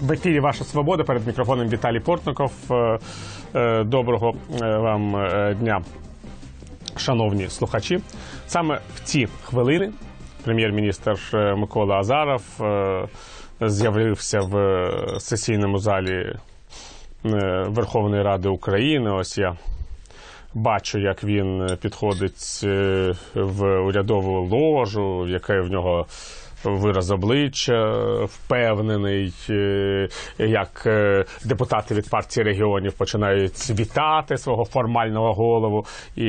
В ефірі Ваша Свобода перед мікрофоном Віталій Портников. Е, е, Доброго е, вам дня, шановні слухачі. Саме в ці хвилини прем'єр-міністр Микола Азаров з'явився в сесійному залі Верховної Ради України. Ось я бачу, як він підходить в урядову ложу, яке в нього вираз обличчя, впевнений, е, як е, депутати від партії регіонів починають вітати свого формального голову, і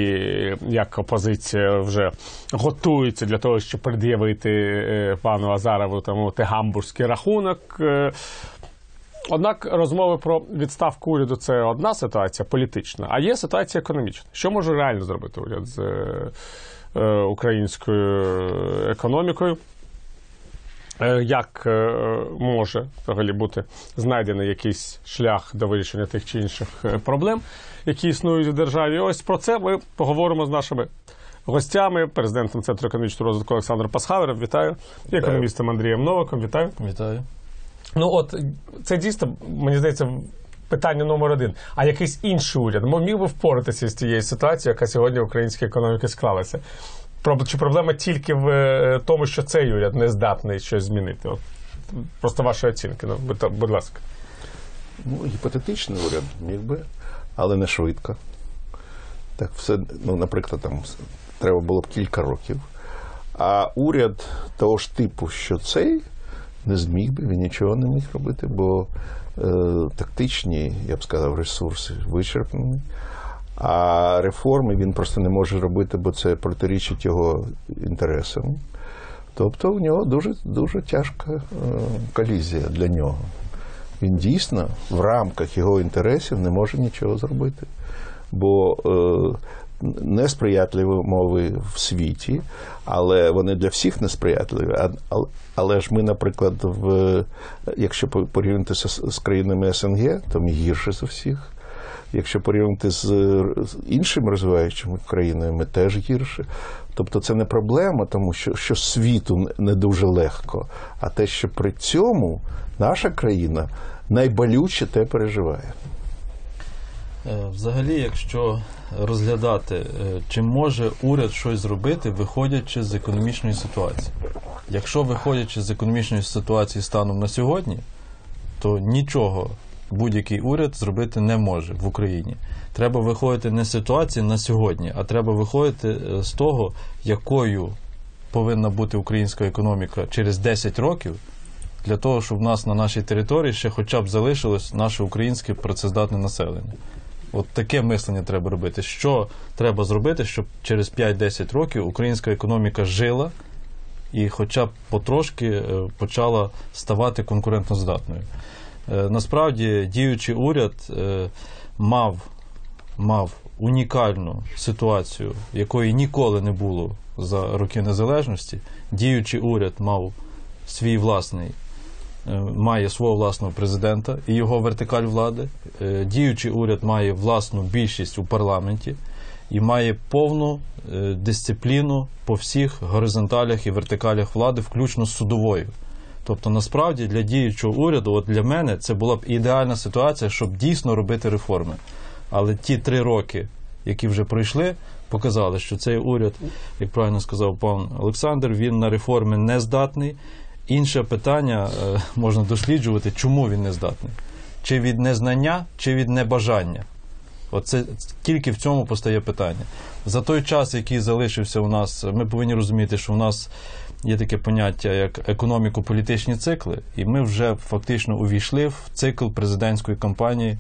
як опозиція вже готується для того, щоб пред'явити е, пану Азарову тому те гамбурзький рахунок. Е, Однак розмови про відставку уряду це одна ситуація політична, а є ситуація економічна. Що може реально зробити уряд з е, е, українською економікою? Е, Як е, може взагалі бути знайдений якийсь шлях до вирішення тих чи інших е, проблем, які існують в державі? Ось про це ми поговоримо з нашими гостями, президентом Центру економічного розвитку Олександром Пасхавером. Вітаю, і економістом Андрієм Новиком. Вітаю. Вітаю. Ну от це дійсно, мені здається, питання номер один. А якийсь інший уряд міг би впоратися з тією ситуацією, яка сьогодні в українській економіці склалася? Чи проблема тільки в е, тому, що цей уряд не здатний щось змінити? От, просто ваші оцінки. Ну, будь ласка. Ну, гіпотетичний уряд міг би, але не швидко. Так, все, ну, наприклад, там треба було б кілька років. А уряд того ж типу, що цей, не зміг би, він нічого не міг робити, бо е, тактичні, я б сказав, ресурси вичерпані. А реформи він просто не може робити, бо це протирічить його інтересам. Тобто у нього дуже, дуже тяжка е, колізія для нього. Він дійсно в рамках його інтересів не може нічого зробити. Бо е, несприятливі умови в світі, але вони для всіх несприятливі. Але ж ми, наприклад, в, якщо по- порівняти з країнами СНГ, то ми гірше за всіх. Якщо порівняти з, іншими розвиваючими країнами, ми теж гірше. Тобто це не проблема, тому що, що світу не дуже легко, а те, що при цьому наша країна найболюче те переживає. Е, Взагалі, якщо розглядати, е, чи може уряд щось зробити, виходячи з економічної ситуації. Якщо виходячи з економічної ситуації станом на сьогодні, то нічого будь-який уряд зробити не може в Україні. Треба виходити не з ситуації на сьогодні, а треба виходити е, з того, якою повинна бути українська економіка через 10 років, для того, щоб в нас на нашій території ще хоча б залишилось наше українське працездатне населення. От таке мислення треба робити. Що треба зробити, щоб через 5-10 років українська економіка жила і хоча б потрошки е, почала ставати конкурентноздатною. Е, Насправді діючий уряд е, мав, мав унікальну ситуацію, якої ніколи не було за роки незалежності. Діючий уряд мав свій власний е, має свого власного президента і його вертикаль влади. Діючий уряд має власну більшість у парламенті і має повну дисципліну по всіх горизонталях і вертикалях влади, включно з судовою. Тобто, насправді для діючого уряду, от для мене, це була б ідеальна ситуація, щоб дійсно робити реформи. Але ті три роки, які вже пройшли, показали, що цей уряд, як правильно сказав пан Олександр, він на реформи не здатний. Інше питання е, можна досліджувати, чому він не здатний. Чи від незнання, чи від небажання. Оце тільки в цьому постає питання. За той час, який залишився у нас, ми повинні розуміти, що у нас є таке поняття як економіко-політичні цикли, і ми вже фактично увійшли в цикл президентської кампанії,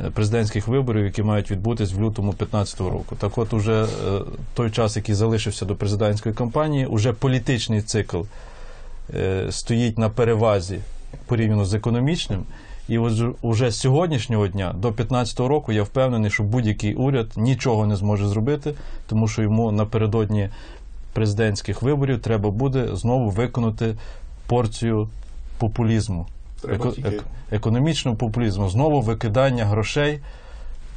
е, президентських виборів, які мають відбутись в лютому 2015 року. Так от, уже е, той час, який залишився до президентської кампанії, уже політичний цикл е, стоїть на перевазі порівняно з економічним. І уже з сьогоднішнього дня до 2015 року я впевнений, що будь-який уряд нічого не зможе зробити, тому що йому напередодні президентських виборів треба буде знову виконати порцію популізму, еко- тільки- економічного популізму, знову викидання грошей.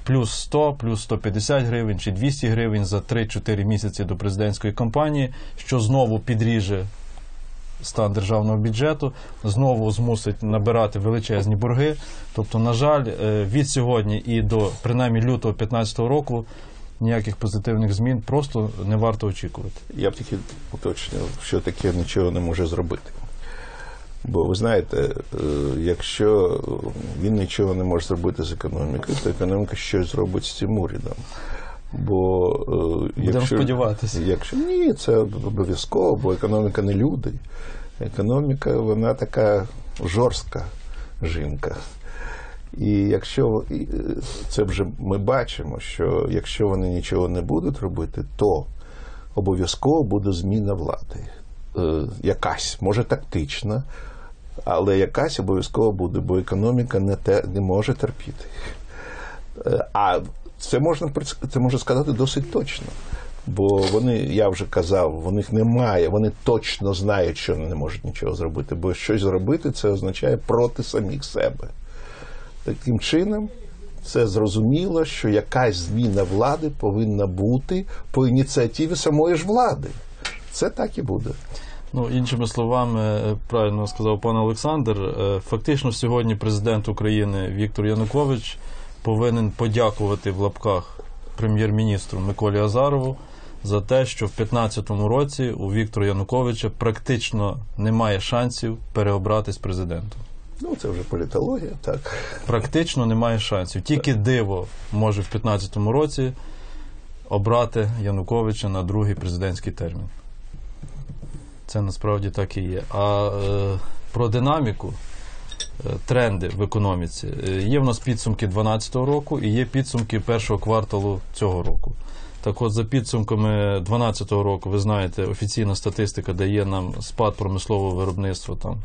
Плюс 100, плюс 150 гривень чи 200 гривень за 3-4 місяці до президентської кампанії, що знову підріже стан державного бюджету, знову змусить набирати величезні борги. Тобто, на жаль, е, від сьогодні і до принаймні лютого 2015 року ніяких позитивних змін просто не варто очікувати. Я б тільки уточнив, що таке нічого не може зробити. Бо ви знаєте, е, якщо він нічого не може зробити з економікою, то економіка щось зробить з цим урядом. Бо е, якщо, сподіватися. Якщо ні, це обов'язково, бо економіка не люди. Економіка, вона така жорстка жінка. І якщо е, це вже ми бачимо, що якщо вони нічого не будуть робити, то обов'язково буде зміна влади. Е, якась, може тактична, але якась обов'язково буде, бо економіка не, те, не може терпіти. Е, а це можна це можна сказати досить точно. Бо вони, я вже казав, у них немає, вони точно знають, що вони не можуть нічого зробити, бо щось зробити це означає проти самих себе. Таким чином, це зрозуміло, що якась зміна влади повинна бути по ініціативі самої ж влади. Це так і буде. Ну, іншими словами, е, правильно сказав пан Олександр. е, Фактично, сьогодні президент України Віктор Янукович повинен подякувати в лапках прем'єр-міністру Миколі Азарову за те, що в 2015 році у Віктора Януковича практично немає шансів переобратись президентом. Ну, це вже політологія, так. Практично немає шансів. Тільки диво може в 2015 році обрати Януковича на другий президентський термін. Це насправді так і є. А е, про динаміку, е, тренди в економіці. Е, Є в нас підсумки 2012 року і є підсумки першого кварталу цього року. Так от, за підсумками 2012 року, ви знаєте, офіційна статистика дає нам спад промислового виробництва там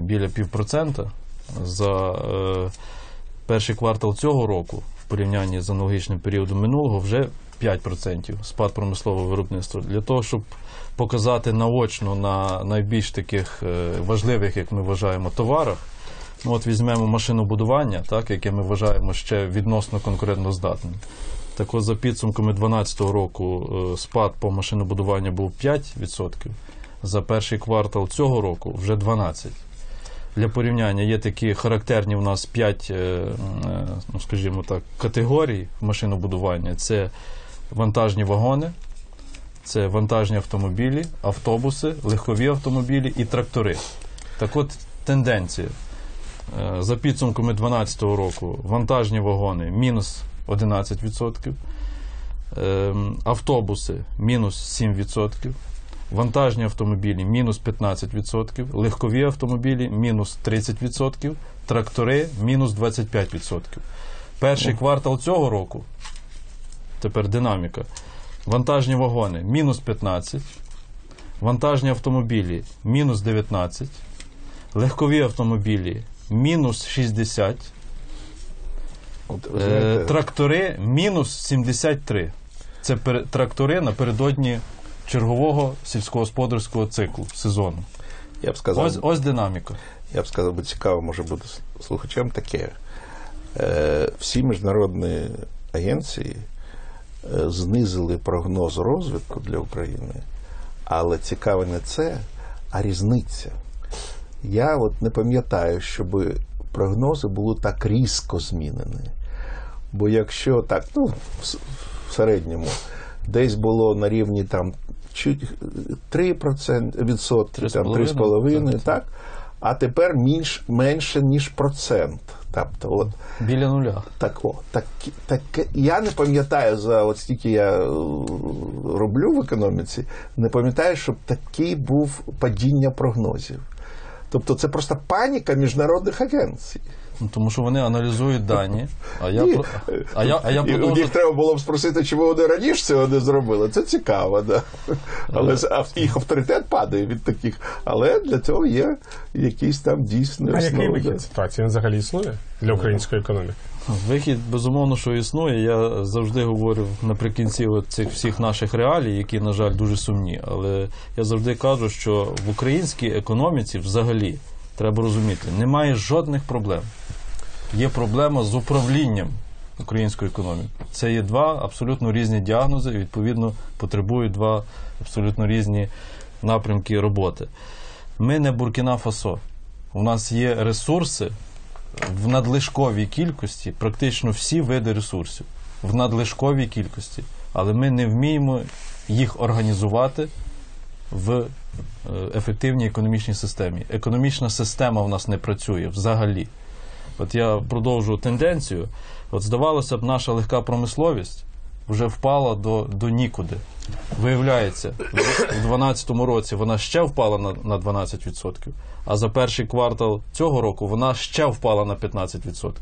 біля півпроцента. За е, перший квартал цього року, в порівнянні з аналогічним періодом минулого, вже 5% спад промислового виробництва. Для того, щоб показати наочно на найбільш таких е, важливих, як ми вважаємо, товарах. Ну, от візьмемо машинобудування, так, яке ми вважаємо ще відносно конкурентно здатним. Так от за підсумками 2012 року е, спад по машинобудуванню був 5%, за перший квартал цього року вже 12%. Для порівняння є такі характерні в нас 5, ну, скажімо так, категорій машинобудування. Це вантажні вагони, це вантажні автомобілі, автобуси, легкові автомобілі і трактори. Так от тенденція. Е, За підсумками 2012 року вантажні вагони мінус 11%, ем, автобуси мінус 7%, вантажні автомобілі мінус 15%, легкові автомобілі мінус 30%, трактори мінус 25%. Перший квартал цього року, тепер динаміка. Вантажні вагони мінус 15, вантажні автомобілі мінус 19, легкові автомобілі мінус 60, От, е, трактори мінус 73. Це трактори напередодні чергового сільськогосподарського циклу сезону. я б сказав, Ось, ось динаміка. я б сказав, бо цікаво може бути слухачам таке. Е, всі міжнародні агенції е, знизили прогноз розвитку для України, але цікаве не це, а різниця. Я от не пам'ятаю, щоб прогнози були так різко змінені. Бо якщо так, ну, в в середньому, десь було на рівні там чуть 3% відсотки, там 3,5%, 3,5%, так, а тепер менш, менше, ніж процент. Тобто, от, Біля нуля. так, о, так, так, я не пам'ятаю за от стільки я е, роблю в економіці, не пам'ятаю, щоб такий був падіння прогнозів. Тобто це просто паніка міжнародних агенцій. Ну, тому що вони аналізують дані. А я, про- а я, а я І у продовжу. них треба було б спросити, чому вони раніше цього не зробили. Це цікаво, да. Але з- а їх авторитет падає від таких. Але для цього є якісь там дійсні А який основи. вихід да. ситуації він взагалі існує для української економіки? Вихід, безумовно, що існує. Я завжди говорю наприкінці от цих всіх наших реалій, які, на жаль, дуже сумні. Але я завжди кажу, що в українській економіці взагалі треба розуміти, немає жодних проблем. Є проблема з управлінням української економіки. Це є два абсолютно різні діагнози, і відповідно потребують два абсолютно різні напрямки роботи. Ми не Буркіна Фасо. У нас є ресурси в надлишковій кількості, практично всі види ресурсів в надлишковій кількості, але ми не вміємо їх організувати в е, ефективній економічній системі. Економічна система в нас не працює взагалі. От я продовжу тенденцію. От здавалося б, наша легка промисловість вже впала до, до нікуди. Виявляється, в 2012 році вона ще впала на, на 12%, а за перший квартал цього року вона ще впала на 15%.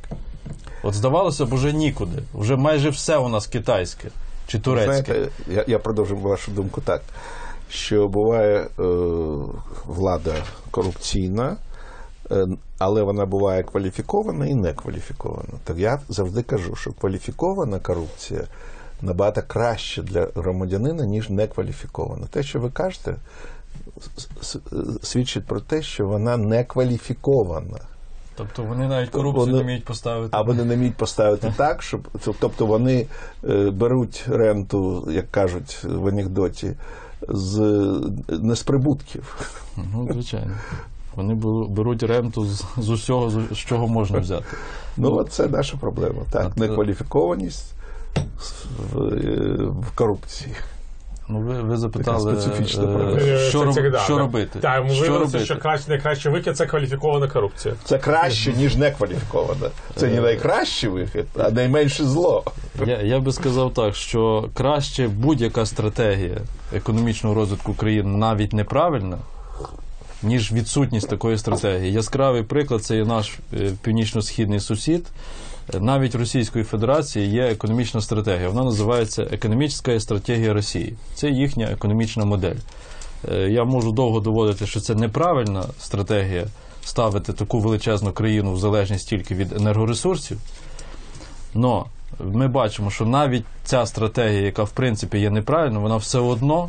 От здавалося б, уже нікуди. Вже майже все у нас китайське чи турецьке. Знаєте, я, я продовжу вашу думку так, що буває е, влада корупційна, але вона буває кваліфікована і некваліфікована. Так я завжди кажу, що кваліфікована корупція набагато краще для громадянина, ніж некваліфікована. Те, що ви кажете, свідчить про те, що вона не кваліфікована. Тобто вони навіть корупцію Вони- не вміють поставити. А вони не вміють поставити так, щоб тобто вони е, беруть ренту, як кажуть в анекдоті, з не з прибутків. Ну, звичайно. Вони беруть ренту з, з усього, з, з чого можна взяти. Ну, от це наша проблема. Так, А некваліфікованість в, е, в корупції. Ну, ви, ви запитали, специфічна е, проблема. що, Це- роб- це, що да. робити. Так, що виявилося, робити? що краще, найкращий вихід це кваліфікована корупція. Це краще, ніж некваліфікована. Це не найкращий вихід, а найменше зло. Я, я би сказав так, що краще будь-яка стратегія економічного розвитку країн навіть неправильна, ніж відсутність такої стратегії. Яскравий приклад це є наш е, північно-східний сусід. Навіть Російської Федерації є економічна стратегія. Вона називається Економічна стратегія Росії. Це їхня економічна модель. Е, Я можу довго доводити, що це неправильна стратегія ставити таку величезну країну в залежність тільки від енергоресурсів. Но ми бачимо, що навіть ця стратегія, яка в принципі є неправильною, вона все одно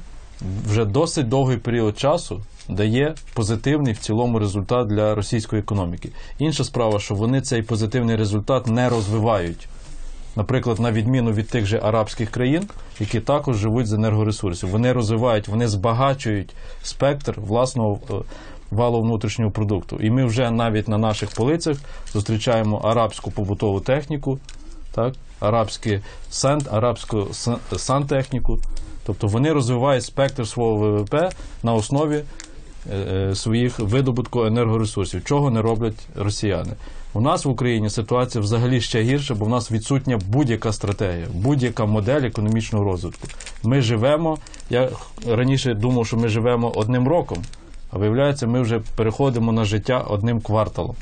вже досить довгий період часу дає позитивний в цілому результат для російської економіки. Інша справа, що вони цей позитивний результат не розвивають. Наприклад, на відміну від тих же арабських країн, які також живуть з енергоресурсів. Вони розвивають, вони збагачують спектр власного е, валу внутрішнього продукту. І ми вже навіть на наших полицях зустрічаємо арабську побутову техніку, так, арабські сан, арабську сантехніку. Тобто вони розвивають спектр свого ВВП на основі своїх видобутку енергоресурсів, чого не роблять росіяни. У нас в Україні ситуація взагалі ще гірша, бо в нас відсутня будь-яка стратегія, будь-яка модель економічного розвитку. Ми живемо. Я раніше думав, що ми живемо одним роком, а виявляється, ми вже переходимо на життя одним кварталом.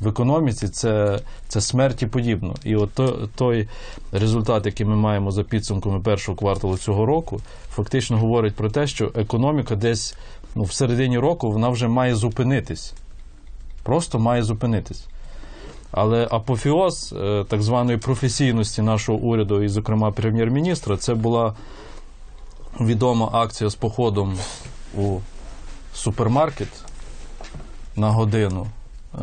В економіці це, це смерті подібно. І от той результат, який ми маємо за підсумками першого кварталу цього року, фактично говорить про те, що економіка десь ну, в середині року вона вже має зупинитись. Просто має зупинитись. Але апофіоз е, так званої професійності нашого уряду, і, зокрема, прем'єр-міністра, це була відома акція з походом у супермаркет на годину. Е,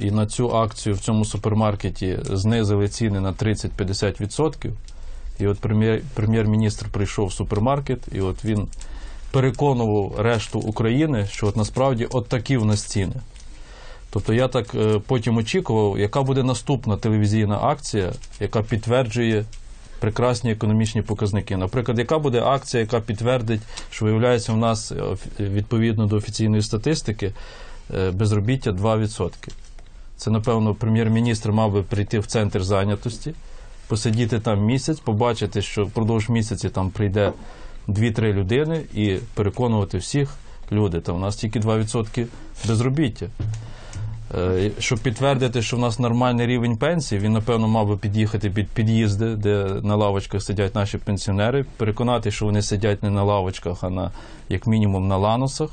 І на цю акцію в цьому супермаркеті знизили ціни на 30-50%. І от прем'єр-міністр прийшов в супермаркет, і от він переконував решту України, що от насправді от такі в нас ціни. Тобто я так е, потім очікував, яка буде наступна телевізійна акція, яка підтверджує прекрасні економічні показники. Наприклад, яка буде акція, яка підтвердить, що виявляється в нас е, відповідно до офіційної статистики е, безробіття 2%. Це, напевно, прем'єр-міністр мав би прийти в центр зайнятості, посидіти там місяць, побачити, що впродовж місяці там прийде 2-3 людини і переконувати всіх, люди, там у нас тільки 2% безробіття. Е, Щоб підтвердити, що в нас нормальний рівень пенсії, він, напевно, мав би під'їхати під під'їзди, де на лавочках сидять наші пенсіонери, переконати, що вони сидять не на лавочках, а на, як мінімум на ланосах,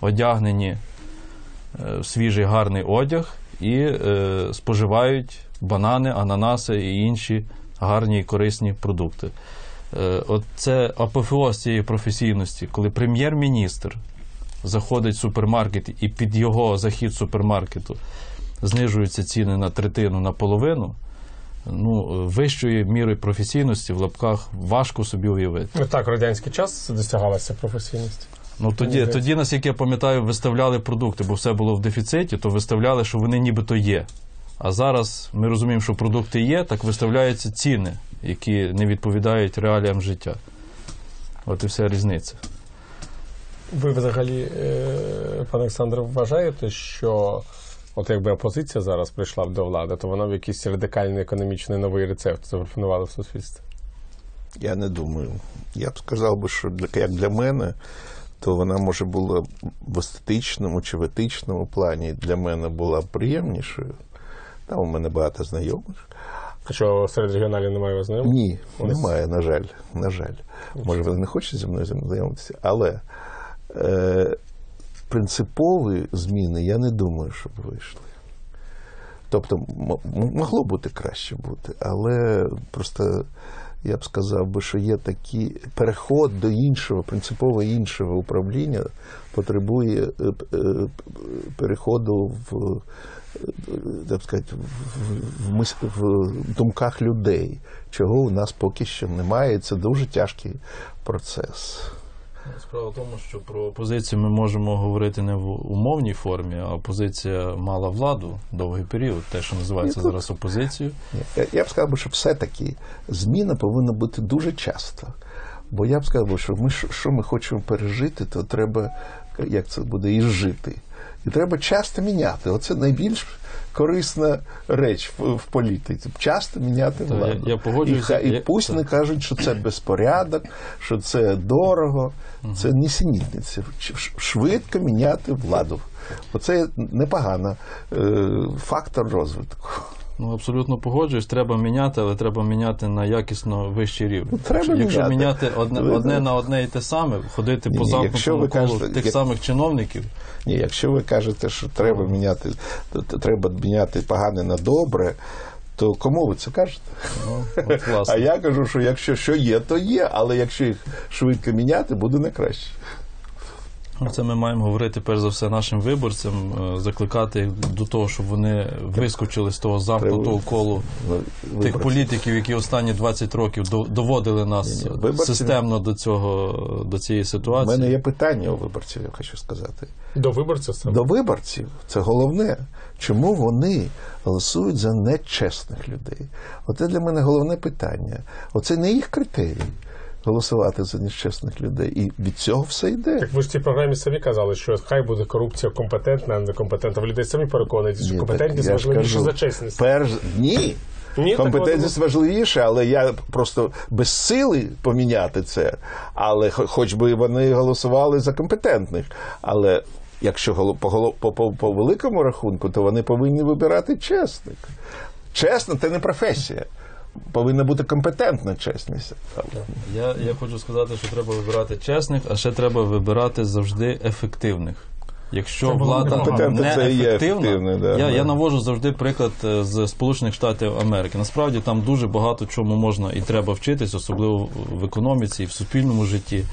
одягнені е, в свіжий гарний одяг і е, споживають банани, ананаси і інші гарні і корисні продукти. Е, от це апофеоз цієї професійності, коли прем'єр-міністр заходить в супермаркет і під його захід супермаркету знижуються ціни на третину, на половину. Ну, вищої міри професійності в лапках важко собі уявити. Ну так, в радянський час досягалася професійність. Ну тоді, тоді, наскільки я пам'ятаю, виставляли продукти, бо все було в дефіциті, то виставляли, що вони нібито є. А зараз ми розуміємо, що продукти є, так виставляються ціни, які не відповідають реаліям життя. От і вся різниця. Ви взагалі, е, пане Олександр, вважаєте, що от якби опозиція зараз прийшла б до влади, то вона б якийсь радикальний економічний новий рецепт запропонувала в суспільстві? Я не думаю. Я б сказав би, що для, як для мене, то вона може була в естетичному чи в етичному плані для мене була приємнішою. Там у мене багато знайомих. А що серед регіоналів немає вас знайомих? Ні, Ось. немає, на жаль. На жаль. Може, вони не хочуть зі мною знайомитися, але е, принципові зміни я не думаю, щоб вийшли. Тобто, могло бути краще бути, але просто я б сказав би, що є такий переход до іншого, принципово іншого управління потребує е, е, переходу в, е, так сказати, в, в, мис- в думках людей, чого у нас поки що немає. і Це дуже тяжкий процес. Справа в тому, що про опозицію ми можемо говорити не в умовній формі, а опозиція мала владу довгий період, те, що називається Ні, зараз опозицією. Я, я б сказав, що все-таки зміна повинна бути дуже часто. Бо я б сказав, що ми що ми хочемо пережити, то треба, як це буде, і жити. І треба часто міняти. Оце найбільш корисна реч в, в політиці. Часто міняти Та, владу. я- я погоджуюся. І, і пусть та. не кажуть, що це безпорядок, що це дорого. Це нісенітниця. Швидко міняти владу. Оце непогано. Е, фактор розвитку. Ну, абсолютно погоджуюсь, треба міняти, але треба міняти на якісно вищий рівень. Ну, треба якщо міняти. міняти одне, Ви- одне на одне і те саме, ходити Ні, по замкнутому колу кажете, тих як- самих чиновників, Ні, якщо ви кажете, що треба міняти, треба міняти погане на добре, то кому ви це кажете? ну, от, власне. А я кажу, що якщо що є, то є, але якщо їх швидко міняти, буде не краще. Ну, Це ми маємо говорити перш за все нашим виборцям, е, закликати до того, щоб вони вискочили з того замкнутого колу Ну, тих політиків, які останні 20 років до- доводили нас Ні, ні, виборці- системно до цього до цієї У ситуації. мене є питання у виборців, я хочу сказати. До виборців саме? До виборців це головне. Чому вони голосують за нечесних людей? Оце для мене головне питання. Оце не їх критерій голосувати за нечесних людей. І від цього все йде. Так ви ж в цій програмі самі казали, що хай буде корупція компетентна, а не компетентна. Ви людей самі переконуєте, що компетентність важливіша за чесність. Перш... Ні. Ні, Компетентність важливіше, але я просто без сили поміняти це. Але хоч би вони голосували за компетентних. Але якщо по, по, по, по великому рахунку, то вони повинні вибирати чесних. Чесно, це не професія. Повинна бути компетентна чесність. Я, я хочу сказати, що треба вибирати чесних, а ще треба вибирати завжди ефективних. Якщо Це влада не це і є ефективна, да, я, да. я навожу завжди приклад е, з Сполучених Штатів Америки. Насправді там дуже багато чому можна і треба вчитись, особливо в економіці і в суспільному житті.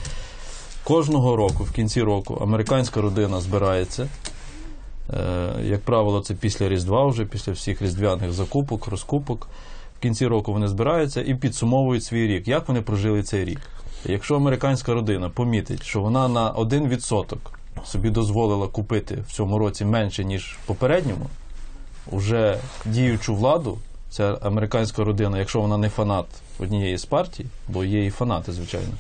Кожного року, в кінці року, американська родина збирається. Е, Як правило, це після Різдва, вже після всіх різдвяних закупок, розкупок. В кінці року вони збираються і підсумовують свій рік, як вони прожили цей рік. Якщо американська родина помітить, що вона на 1% собі дозволила купити в цьому році менше, ніж в попередньому, уже діючу владу, ця американська родина, якщо вона не фанат однієї з партій, бо є і фанати, звичайно,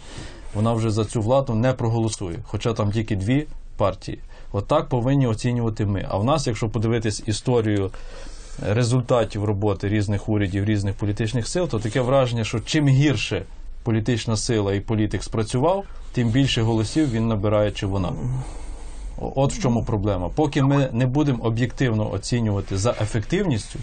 вона вже за цю владу не проголосує, хоча там тільки дві партії. Отак повинні оцінювати ми. А в нас, якщо подивитись історію результатів роботи різних урядів, різних політичних сил, то таке враження, що чим гірше політична сила і політик спрацював, тим більше голосів він набирає чи вона. От в чому проблема. Поки ми не будемо об'єктивно оцінювати за ефективністю,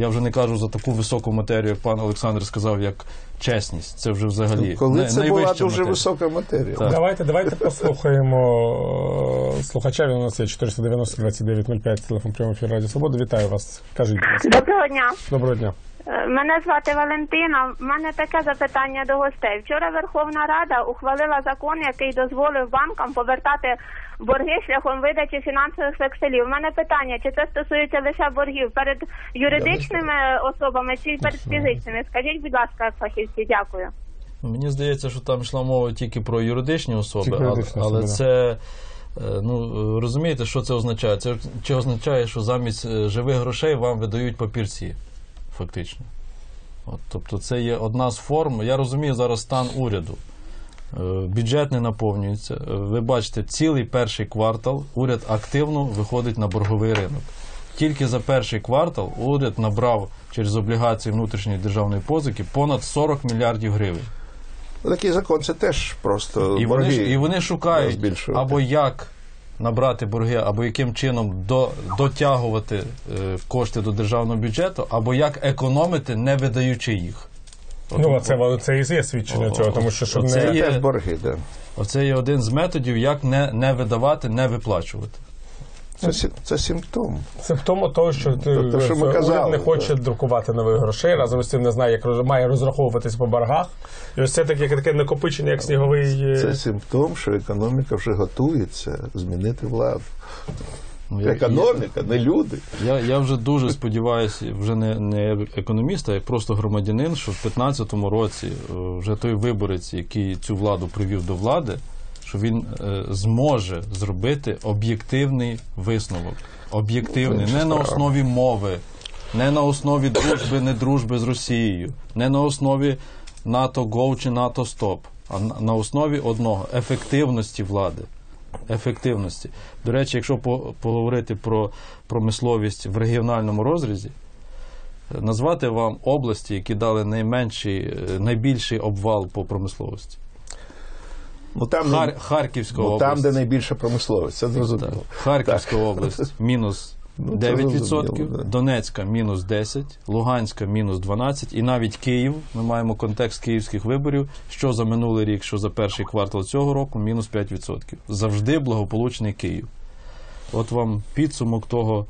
я вже не кажу за таку високу матерію, як пан Олександр сказав, як чесність. Це вже взагалі Коли най- це була дуже матерія. висока матерія. Так. Давайте, давайте послухаємо е, слухача. Він у нас є 490 2905, телефон прямого ефіру Радіо Свобода. Вітаю вас. Кажіть, будь ласка. Доброго дня. Доброго дня. Мене звати Валентина. У мене таке запитання до гостей. Вчора Верховна Рада ухвалила закон, який дозволив банкам повертати борги шляхом видачі фінансових векселів. У мене питання: чи це стосується лише боргів перед юридичними особами чи перед фізичними? Скажіть, будь ласка, фахівці, дякую. Мені здається, що там йшла мова тільки про юридичні особи, але, але це. е, Ну, розумієте, що це означає? Це чи означає, що замість е, живих грошей вам видають папірці, фактично. От, тобто це є одна з форм. Я розумію зараз стан уряду. Е, Бюджет не наповнюється. Е, Ви бачите, цілий перший квартал уряд активно виходить на борговий ринок. Тільки за перший квартал уряд набрав через облігації внутрішньої державної позики понад 40 мільярдів гривень. Такий закон це теж просто І вони, борги. і вони шукають або як набрати борги, або яким чином до, дотягувати е, кошти до державного бюджету, або як економити, не видаючи їх. От, Ну, а це, це і є свідчення О, цього, тому що щоб оце не... є- Теж борги, да. Оце є один з методів, як не, не видавати, не виплачувати. Це, це симптом. Симптом того, що, ти, Тобто, що ми казали, не хоче так. друкувати нових грошей, разом з тим не знає, як роз- має розраховуватись по боргах. І ось це таке, таке накопичення, як сніговий. е, Це симптом, що економіка вже готується змінити владу. Ну, я- Економіка, не люди. Я, я вже дуже сподіваюся, вже не, не економіст, а як просто громадянин, що в 2015 році е, вже той виборець, який цю владу привів до влади, що він е, зможе зробити об'єктивний висновок. Об'єктивний, не на основі мови, не на основі дружби, не дружби з Росією, не на основі НАТО Go чи НАТО Стоп, а на, основі одного ефективності влади. Ефективності. До речі, якщо по- поговорити про промисловість в регіональному розрізі, е, назвати вам області, які дали найменший, е, найбільший обвал по промисловості. Ну там, Хар- Харківська ну, область. там де найбільша промисловість, це Так. зрозуміло. Харківська область мінус Ну, 9%, зрозуміло, да. Донецька мінус 10%, Луганська мінус 12%, і навіть Київ, ми маємо контекст київських виборів, що за минулий рік, що за перший квартал цього року, мінус 5%. Завжди благополучний Київ. От вам підсумок того,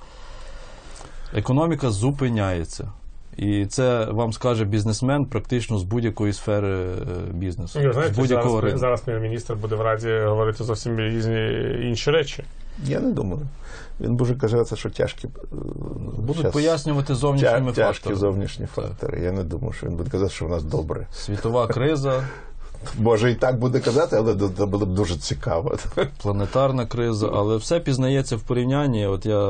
економіка зупиняється. І це вам скаже бізнесмен практично з будь-якої сфери е, бізнесу. Ну, з знаєте, будь-якого зараз, ринку. зараз міністр буде в Раді говорити зовсім різні інші речі. Я не думаю. Він буде казати, що тяжкі е, Будуть щас пояснювати тя- зовнішніми тяжкі факторами. зовнішні фактори. Я не думаю, що він буде казати, що в нас добре. Світова криза, Може, і так буде казати, але це було б дуже цікаво. планетарна криза, але все пізнається в порівнянні. От я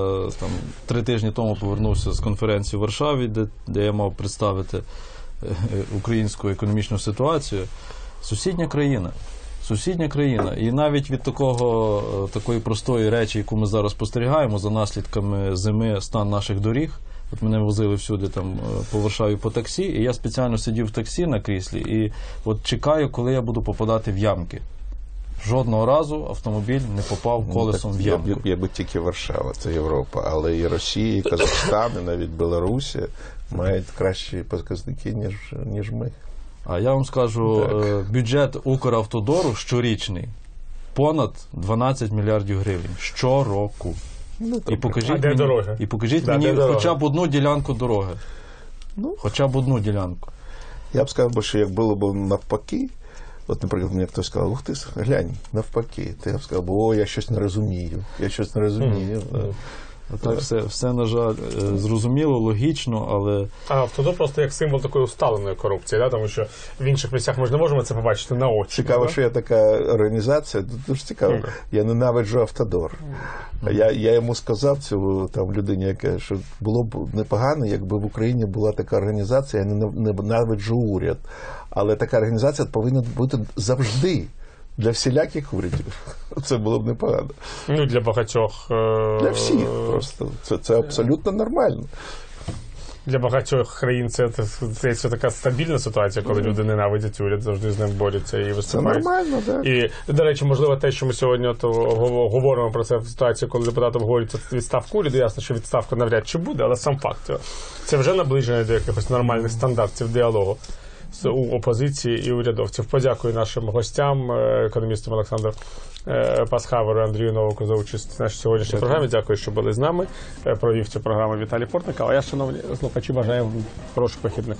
там три тижні тому повернувся з конференції в Варшаві, де, де я мав представити е, українську економічну ситуацію. Сусідня країна. Сусідня країна. І навіть від такого, е, такої простої речі, яку ми зараз спостерігаємо за наслідками зими стан наших доріг. От мене возили всюди там е, по Варшаві по таксі, і я спеціально сидів в таксі на кріслі і от чекаю, коли я буду попадати в ямки. Жодного разу автомобіль не попав колесом в Ну, Так, ямку. я, б- я би тільки Варшава, це Європа, але і Росія, і Казахстан, і навіть Білорусі мають кращі показники, ніж, ніж ми. А я вам скажу, Так. е, бюджет Укравтодору щорічний понад 12 мільярдів гривень щороку. Ну, І покажіть А де мені, дороги? І покажіть Да, мені де дороги? хоча б одну ділянку дороги. Ну. Хоча б одну ділянку. Я б сказав, би, що як було б навпаки, от, наприклад, мені хтось сказав, ух ти, глянь, навпаки, то я б сказав, о, я щось не розумію, я щось не розумію. Так, все, все, на жаль, е, зрозуміло, логічно, але А автодор просто як символ такої усталеної корупції, да? тому що в інших місцях ми ж не можемо це побачити на очі. Цікаво, да? що є така організація, дуже цікаво. Мгм. Я ненавиджу автодор. Я, я йому сказав цю там людині, яка що було б непогано, якби в Україні була така організація, я ненав- ненавиджу уряд. Але така організація повинна бути завжди. Для всіляких урядів це було б непогано. Ну, для багатьох. е, Для всіх просто це, це абсолютно нормально. Для багатьох країн це, це, це, це така стабільна ситуація, коли люди ненавидять уряд, завжди з ним борються і Це нормально, так. І, до речі, можливо, те, що ми сьогодні гов- говоримо про це в ситуації, коли депутати обговорюють от відставку уряду, ясно, що відставка навряд чи буде, але сам факт. Це вже наближення до якихось нормальних стандартів діалогу з у опозиції і урядовців. Подякую нашим гостям, е, економістам Олександру е, Пасхаверу, Андрію Новику за участь в нашій сьогоднішній Дякую. програмі. Дякую, що були з нами. Е, Провів цю програму Віталій Портник. А я, шановні слухачі, бажаю вам хороших вихідних.